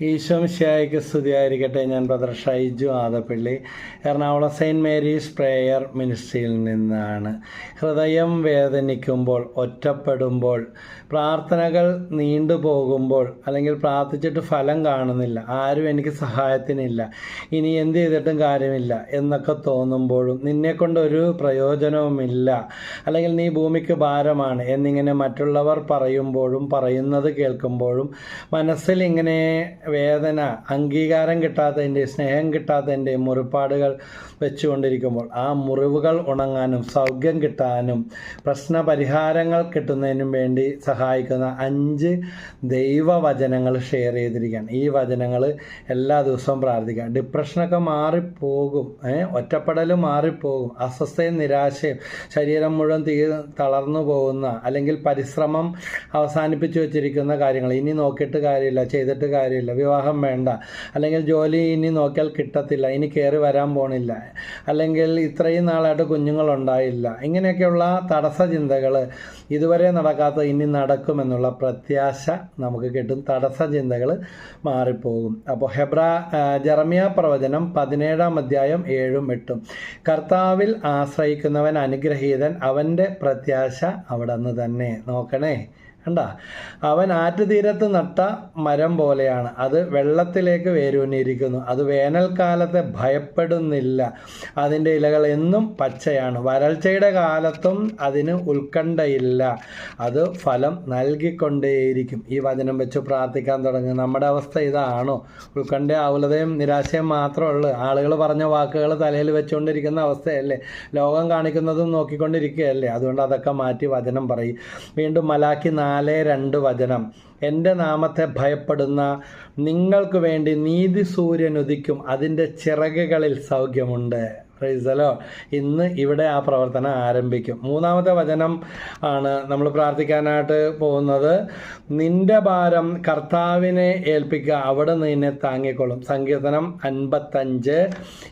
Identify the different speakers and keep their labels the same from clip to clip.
Speaker 1: ഈശോമിശിയായിക്ക് സ്തുതിയായിരിക്കട്ടെ. ഞാൻ brother Shaiju Adappally Ernakulam saint Mary's prayer മിനിസ്ട്രിയിൽ നിന്നാണ്. ഹൃദയം വേദനിക്കുമ്പോൾ ഒറ്റപ്പെടുമ്പോൾ പ്രാർത്ഥനകൾ നീണ്ടുപോകുമ്പോൾ അല്ലെങ്കിൽ പ്രാർത്ഥിച്ചിട്ട് ഫലം കാണുന്നില്ല ആരും എനിക്ക് സഹായത്തിനില്ല ഇനി എന്ത് ചെയ്തിട്ടും കാര്യമില്ല എന്നൊക്കെ തോന്നുമ്പോഴും നിന്നെക്കൊണ്ട് ഒരു പ്രയോജനവുമില്ല അല്ലെങ്കിൽ നീ ഭൂമിക്ക് ഭാരമാണ് എന്നിങ്ങനെ മറ്റുള്ളവർ പറയുമ്പോഴും പറയുന്നത് കേൾക്കുമ്പോഴും മനസ്സിൽ ഇങ്ങനെ വേദന അംഗീകാരം കിട്ടാത്തതിന്റെ സ്നേഹം കിട്ടാത്തതിന്റെ മുറിപ്പാടുകൾ വെച്ചുകൊണ്ടിരിക്കുമ്പോൾ ആ മുറിവുകൾ ഉണങ്ങാനും സൗഖ്യം കിട്ടാനും പ്രശ്ന പരിഹാരങ്ങൾ കിട്ടുന്നതിനും വേണ്ടി സഹായിക്കുന്ന അഞ്ച് ദൈവവചനങ്ങൾ ഷെയർ ചെയ്തിരിക്കുകയാണ്. ഈ വചനങ്ങൾ എല്ലാ ദിവസവും പ്രാർത്ഥിക്കുക. ഡിപ്രഷനൊക്കെ മാറിപ്പോകും ഒറ്റപ്പെടൽ മാറിപ്പോകും. അസ്വസ്ഥയും നിരാശയും ശരീരം മുഴുവൻ തീ തളർന്നു പോകുന്ന അല്ലെങ്കിൽ പരിശ്രമം അവസാനിപ്പിച്ചു വെച്ചിരിക്കുന്ന കാര്യങ്ങൾ. ഇനി നോക്കിയിട്ട് കാര്യമില്ല ചെയ്തിട്ട് കാര്യമില്ല. വിവാഹം വേണ്ട. അല്ലെങ്കിൽ ജോലി ഇനി നോക്കിയാൽ കിട്ടത്തില്ല ഇനി കയറി വരാൻ പോണില്ല അല്ലെങ്കിൽ ഇത്രയും നാളായിട്ട് കുഞ്ഞുങ്ങളുണ്ടായില്ല. ഇങ്ങനെയൊക്കെയുള്ള തടസ്സ ചിന്തകൾ ഇതുവരെ നടക്കാത്ത ഇനി നടക്കുമെന്നുള്ള പ്രത്യാശ നമുക്ക് കിട്ടും. തടസ്സ ചിന്തകൾ മാറിപ്പോകും. അപ്പോൾ ഹെബ്ര ജർമിയ പ്രവചനം പതിനേഴാം അധ്യായം ഏഴും എട്ടും. കർത്താവിൽ ആശ്രയിക്കുന്നവൻ അനുഗ്രഹീതൻ അവന്റെ പ്രത്യാശ അവിടെ നിന്ന് തന്നെ. നോക്കണേ കണ്ട? അവൻ ആറ്റുതീരത്ത് നട്ട മരം പോലെയാണ്. അത് വെള്ളത്തിലേക്ക് വേരൂന്നിയിരിക്കുന്നു. അത് വേനൽക്കാലത്തെ ഭയപ്പെടുന്നില്ല. അതിന്റെ ഇലകൾ എന്നും പച്ചയാണ്. വരൾച്ചയുടെ കാലത്തും അതിന് ഉത്കണ്ഠയില്ല. അത് ഫലം നൽകിക്കൊണ്ടേയിരിക്കും. ഈ വചനം വെച്ച് പ്രാർത്ഥിക്കാൻ തുടങ്ങി നമ്മുടെ അവസ്ഥ ഇതാണോ? ഉത്കണ്ഠ ആവുലതയും നിരാശയും മാത്രമേ ഉള്ളൂ. ആളുകൾ പറഞ്ഞ വാക്കുകൾ തലയിൽ വെച്ചുകൊണ്ടിരിക്കുന്ന അവസ്ഥയല്ലേ? ലോകം കാണിക്കുന്നതും നോക്കിക്കൊണ്ടിരിക്കുകയല്ലേ? അതുകൊണ്ട് അതൊക്കെ മാറ്റി വചനം പറയും. വീണ്ടും മലാക്കി നാല് രണ്ട് വചനം. എന്റെ നാമത്തെ ഭയപ്പെടുന്ന നിങ്ങൾക്ക് വേണ്ടി നീതി സൂര്യൻ ഉദിക്കും. അതിന്റെ ചിറകുകളിൽ സൗഖ്യമുണ്ട്. പ്രൈസലോ ഇന്ന് ഇവിടെ ആ പ്രവർത്തനം ആരംഭിക്കും. മൂന്നാമത്തെ വചനം ആണ് നമ്മൾ പ്രാർത്ഥിക്കാനായിട്ട് പോകുന്നത്. നിന്റെ ഭാരം കർത്താവിനെ ഏൽപ്പിക്കുക അവിടെ നിന്നെ താങ്ങിക്കൊള്ളും. സങ്കീർത്തനം അൻപത്തഞ്ച്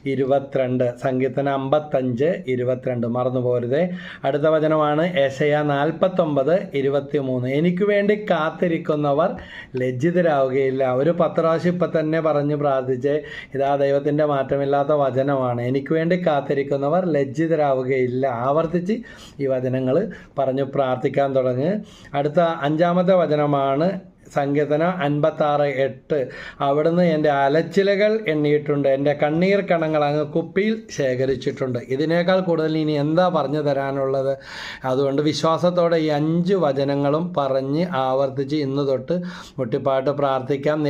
Speaker 1: ഇരുപത്തിരണ്ട്. സങ്കീർത്തനം അമ്പത്തഞ്ച് ഇരുപത്തിരണ്ട്. മറന്നു പോരുതേ. അടുത്ത വചനമാണ് ഏഷയ നാൽപ്പത്തൊമ്പത് ഇരുപത്തി മൂന്ന് എനിക്ക് വേണ്ടി കാത്തിരിക്കുന്നവർ ലജ്ജിതരാവുകയില്ല. ഒരു പത്ത് പ്രാവശ്യം ഇപ്പം തന്നെ പറഞ്ഞ് പ്രാർത്ഥിച്ച്. ഇതാ ദൈവത്തിന്റെ മാറ്റമില്ലാത്ത വചനമാണ്. എനിക്ക് വേണ്ടി കാത്തിരിക്കുന്നവർ ലജ്ജിതരാവുകയില്ല. ആവർത്തിച്ച് ഈ വചനങ്ങൾ പറഞ്ഞു പ്രാർത്ഥിക്കാൻ തുടങ്ങി. അടുത്ത അഞ്ചാമത്തെ വചനമാണ് സങ്കീർത്തനം അൻപത്താറ് എട്ട്. അവിടുന്ന് എന്റെ അലച്ചിലകൾ എണ്ണിയിട്ടുണ്ട്. എന്റെ കണ്ണീർ കണങ്ങൾ അങ്ങ് കുപ്പിയിൽ ശേഖരിച്ചിട്ടുണ്ട്. ഇതിനേക്കാൾ കൂടുതൽ ഇനി എന്താ പറഞ്ഞു തരാനുള്ളത്? അതുകൊണ്ട് വിശ്വാസത്തോടെ ഈ അഞ്ച് വചനങ്ങളും പറഞ്ഞ് ആവർത്തിച്ച് ഇന്ന് തൊട്ട് മുട്ടിപ്പാട്ട് പ്രാർത്ഥിക്കാം.